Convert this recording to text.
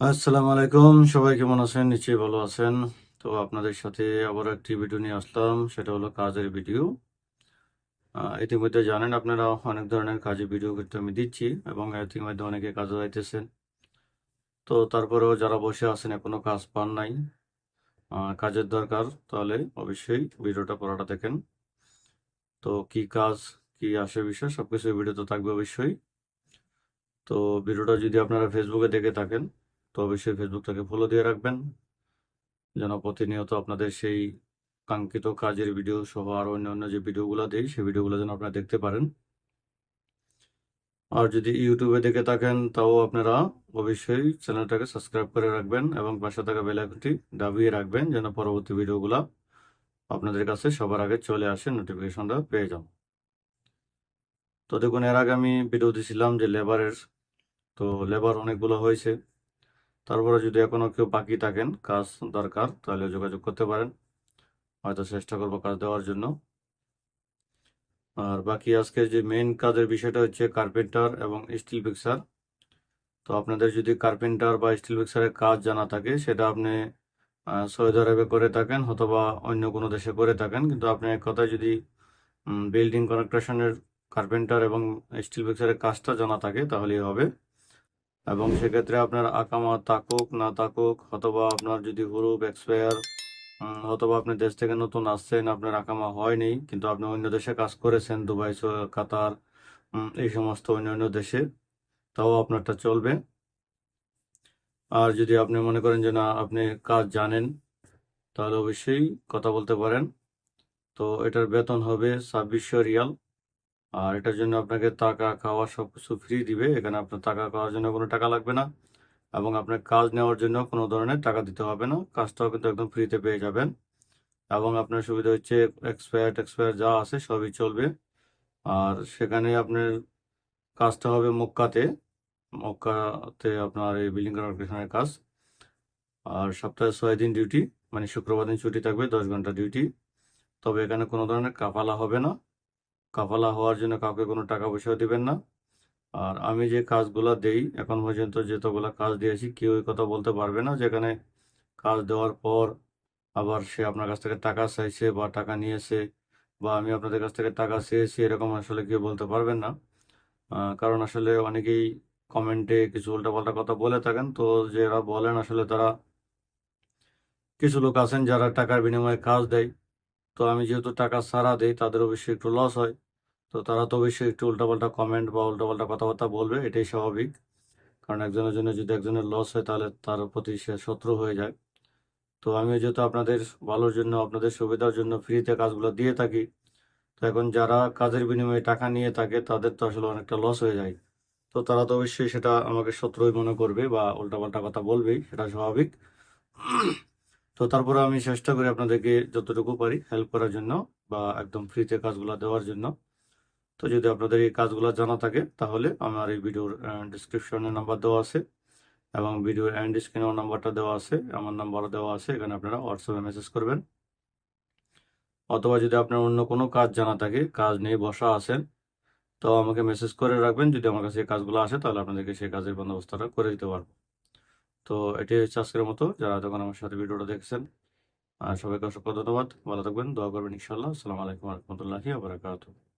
আসসালামু আলাইকুম। সবাই কেমন আছেন? নিশ্চয়ই ভালো আছেন। তো আপনাদের সাথে আবার একটি ভিডিও নিয়ে আসলাম। সেটা হলো কাজের ভিডিও। ইতিমধ্যে জানেন আপনারা অনেক ধরনের কাজের ভিডিও কিন্তু আমি দিচ্ছি এবং ইতিমধ্যে অনেকে কাজে যাইতেছেন। তো তারপরেও যারা বসে আছেন, এখনও কাজ পান নাই কাজের দরকার, তাহলে অবশ্যই ভিডিওটা পড়াটা দেখেন। তো কি কাজ, কি আসে বিষয়, সবকিছু ভিডিওতে থাকবে অবশ্যই। তো ভিডিওটা যদি আপনারা ফেসবুকে দেখে থাকেন তো অবশ্যই ফেসবুকটাকে ফলো দিয়ে রাখবেন। যেন প্রতিনিয়ত আপনাদের সেই কাঙ্ক্ষিত কাজের ভিডিও সহ অন্য অন্য যে ভিডিওগুলো দিই, সেই ভিডিওগুলো যেন আপনারা দেখতে পারেন। আর যদি ইউটিউবে দেখে থাকেন, তাও আপনারা অবশ্যই চ্যানেলটাকে সাবস্ক্রাইব করে রাখবেন এবং পাশে থাকা বেল আইকনটি দাবিয়ে রাখবেন যেন পরবর্তী ভিডিওগুলো আপনাদের কাছে সবার আগে চলে আসে নোটিফিকেশনটা পেয়ে যান। তো দেখুন, এর আগে আমি ভিডিও দিয়েছিলাম যে লেবারের তো লেবার অনেকগুলো হয়েছে। তারপরে যদি এখনও কেউ বাকি থাকেন, কাজ দরকার, তাহলে যোগাযোগ করতে পারেন। হয়তো চেষ্টা করব কাজ দেওয়ার জন্য। আর বাকি আজকে যে মেন কাজের বিষয়টা হচ্ছে কার্পেন্টার এবং স্টিল ফিক্সার তো আপনাদের যদি কার্পেন্টার বা স্টিল ফিক্সারের কাজ জানা থাকে, সেটা আপনি সৌদি আরবে করে থাকেন অথবা অন্য কোনো দেশে করে থাকেন। কিন্তু আপনি এক কথায় যদি বিল্ডিং কনস্ট্রাকশনের কার্পেন্টার এবং স্টিল ফিক্সারের কাজটা জানা থাকে, তাহলেই হবে। এবং সেক্ষেত্রে আপনার আকামা থাকুক, না তাকুক অথবা আপনার যদি হুরুপ এক্সপায়ার অথবা আপনি দেশ থেকে নতুন আসছেন, আপনার আকামা হয়নি, কিন্তু আপনি অন্য দেশে কাজ করেছেন, দুবাই কাতার এই সমস্ত অন্যান্য দেশে, তাও আপনারটা চলবে। আর যদি আপনি মনে করেন যে না, আপনি কাজ জানেন, তাহলে অবশ্যই কথা বলতে পারেন। তো এটার বেতন হবে ছাব্বিশশো রিয়াল। আর এটার জন্য আপনাকে টাকা খাওয়া সব কিছু ফ্রি দিবে। এখানে আপনার টাকা খাওয়ার জন্য কোনো টাকা লাগবে না এবং আপনার কাজ নেওয়ার জন্য কোনো ধরনের টাকা দিতে হবে না। কাজটাও কিন্তু একদম ফ্রিতে পেয়ে যাবেন। এবং আপনার সুবিধা হচ্ছে এক্সপায়ার টেক্সপায়ার যা আছে সবই চলবে। আর সেখানে আপনার কাজটা হবে মক্কাতে। মক্কাতে আপনার এই বিল্ডিং কনস্ট্রাকশনের কাজ। আর সপ্তাহে ছয় দিন ডিউটি মানে শুক্রবার দিন ছুটি থাকবে, দশ ঘণ্টা ডিউটি তবে এখানে কোনো ধরনের কাফালা হবে না। কাফালা হওয়ার জন্য কাউকে কোনো টাকা পয়সাও দিবেন না। আর আমি যে কাজগুলো দেই, এখন পর্যন্ত যতগুলো কাজ দিয়েছি, কেউ এই কথা বলতে পারবে না, যেখানে কাজ দেওয়ার পর আবার সে আপনার কাছ থেকে টাকা চাইছে বা টাকা নিয়েছে বা আমি আপনাদের কাছ থেকে টাকা চেয়েছি, এরকম আসলে কেউ বলতে পারবেন না। কারণ আসলে অনেকেই কমেন্টে কিছু উল্টাপাল্টা কথা বলে থাকেন, তো যারা বলেন আসলে তারা কিছু লোক আছেন যারা টাকার বিনিময়ে কাজ দেয়। তো আমি যেহেতু টাকা ছাড়া দেই, তাদের অবশ্যই একটু লস হয়। তো তারা তো অবশ্যই একটু উল্টাপাল্টা কমেন্ট বা উল্টাপাল্টা কথাবার্তা বলবে, এটাই স্বাভাবিক। কারণ একজনের জন্য যদি একজনের লস হয়, তাহলে তার প্রতি সে শত্রু হয়ে যায়। তো আমি যেহেতু আপনাদের ভালোর জন্য, আপনাদের সুবিধার জন্য ফ্রিতে কাজগুলো দিয়ে থাকি, তো এখন যারা কাজের বিনিময়ে টাকা নিয়ে থাকে, তাদের তো আসলে অনেকটা লস হয়ে যায়। তো তারা তো অবশ্যই সেটা আমাকে শত্রুই মনে করবে বা উল্টাপাল্টা কথা বলবেই, সেটা স্বাভাবিক। তো তারপরে আমি চেষ্টা করি আপনাদেরকে যতটুকু পারি হেল্প করার জন্য বা একদম ফ্রিতে কাজগুলো দেওয়ার জন্য। তো যদি আপনাদের এই কাজগুলো জানা থাকে, তাহলে আমার এই ভিডিওর ডিসক্রিপশনে নাম্বার দেওয়া আছে এবং ভিডিওর এন্ড স্ক্রিনেও নাম্বারটা দেওয়া আছে। আমার নাম্বারও দেওয়া আছে, এখানে আপনারা হোয়াটসঅ্যাপে মেসেজ করবেন। অথবা যদি আপনার অন্য কোনো কাজ জানা থাকে, কাজ নিয়ে বসা আছেন, তো আমাকে মেসেজ করে রাখবেন। যদি আমার কাছে এই কাজগুলো আসে, তাহলে আপনাদেরকে সেই কাজের বন্দোবস্তটা করে দিতে পারব। তো এটাই হচ্ছে আজকের মতো। যারা তখন আমার সাথে ভিডিওটা দেখছেন আর সবাইকে অসংখ্য ধন্যবাদ। ভালো থাকবেন, দোয়া করবেন ইনশাল্লাহ আসসালামু আলাইকুম রহমতুল্লাহি আবরাকাতুহ